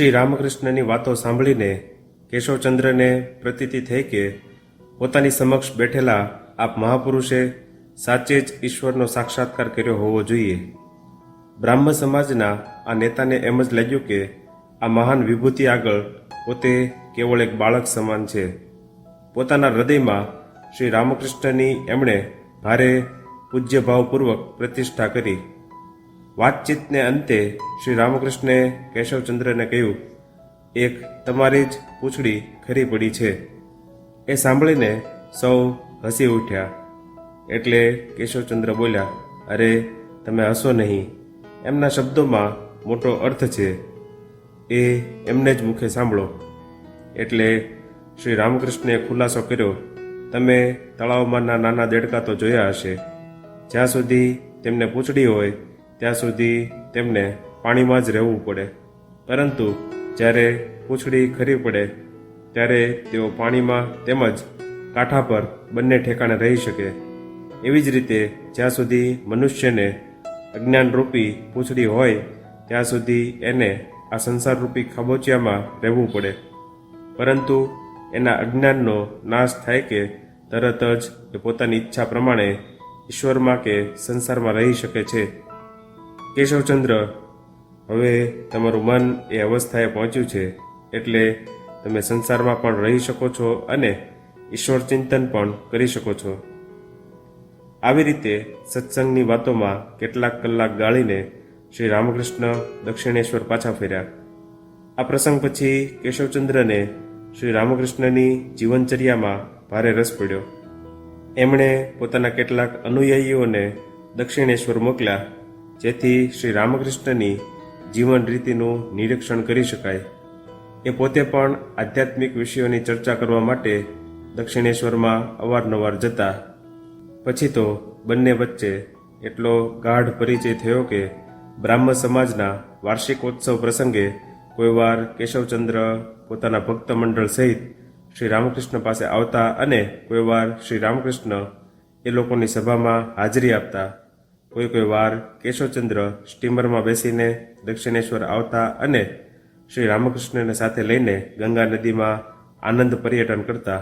શ્રી રામકૃષ્ણની વાતો સાંભળીને કેશવચંદ્રને પ્રતીતિ થઈ કે પોતાની સમક્ષ બેઠેલા આપ મહાપુરુષે સાચે જ ઈશ્વરનો સાક્ષાત્કાર કર્યો હોવો જોઈએ. બ્રાહ્મ સમાજના આ નેતાને એમ જ લાગ્યું કે આ મહાન વિભૂતિ આગળ પોતે કેવળ એક બાળક સમાન છે. પોતાના હૃદયમાં શ્રી રામકૃષ્ણની એમણે ભારે પૂજ્યભાવપૂર્વક પ્રતિષ્ઠા કરી. વાતચીતને અંતે શ્રી રામકૃષ્ણે કેશવચંદ્રને કહ્યું, એક તમારી જ પૂંછડી ખરી પડી છે. એ સાંભળીને સૌ હસી ઉઠ્યા. એટલે કેશવચંદ્ર બોલ્યા, અરે, તમે હસો નહીં. એમના શબ્દોમાં મોટો અર્થ છે. એ એમને જ મુખે સાંભળો. એટલે શ્રી રામકૃષ્ણે ખુલાસો કર્યો, તમે તળાવમાંના નાના દેડકા તો જોયા હશે. જ્યાં સુધી તેમને પૂછડી હોય ત્યાં સુધી તેમને પાણીમાં જ રહેવું પડે. પરંતુ જ્યારે પૂંછડી ખરી પડે, ત્યારે તેઓ પાણીમાં તેમજ કાંઠા પર બંને ઠેકાણે રહી શકે. એવી જ રીતે જ્યાં સુધી મનુષ્યને અજ્ઞાનરૂપી પૂંછડી હોય, ત્યાં સુધી એને આ સંસારરૂપી ખાબોચિયામાં રહેવું પડે. પરંતુ એના અજ્ઞાનનો નાશ થાય કે તરત જ એ પોતાની ઈચ્છા પ્રમાણે ઈશ્વરમાં કે સંસારમાં રહી શકે છે. કેશવચંદ્ર, હવે તમારું મન એ અવસ્થાએ પહોંચ્યું છે, એટલે તમે સંસારમાં પણ રહી શકો છો અને ઈશ્વર ચિંતન પણ કરી શકો છો. આવી રીતે સત્સંગની વાતોમાં કેટલાક કલાક ગાળીને શ્રી રામકૃષ્ણ દક્ષિણેશ્વર પાછા ફેર્યા. આ પ્રસંગ પછી કેશવચંદ્રને શ્રી રામકૃષ્ણની જીવનચર્યામાં ભારે રસ પડ્યો. એમણે પોતાના કેટલાક અનુયાયીઓને દક્ષિણેશ્વર મોકલ્યા જેથી શ્રી રામકૃષ્ણની જીવન રીતિનું નિરીક્ષણ કરી શકાય. એ પોતે પણ આધ્યાત્મિક વિષયોની ચર્ચા કરવા માટે દક્ષિણેશ્વરમાં અવારનવાર જતા. પછી તો બંને વચ્ચે એટલો ગાઢ પરિચય થયો કે બ્રાહ્મ સમાજના વાર્ષિકોત્સવ પ્રસંગે કોઈવાર કેશવચંદ્ર પોતાના ભક્ત મંડળ સહિત શ્રી રામકૃષ્ણ પાસે આવતા અને કોઈવાર શ્રી રામકૃષ્ણ એ લોકોની સભામાં હાજરી આપતા. કોઈ કોઈ વાર કેશવચંદ્ર સ્ટીમરમાં બેસીને દક્ષિણેશ્વર આવતા અને શ્રી રામકૃષ્ણને સાથે લઈને ગંગા નદીમાં આનંદ પર્યટન કરતા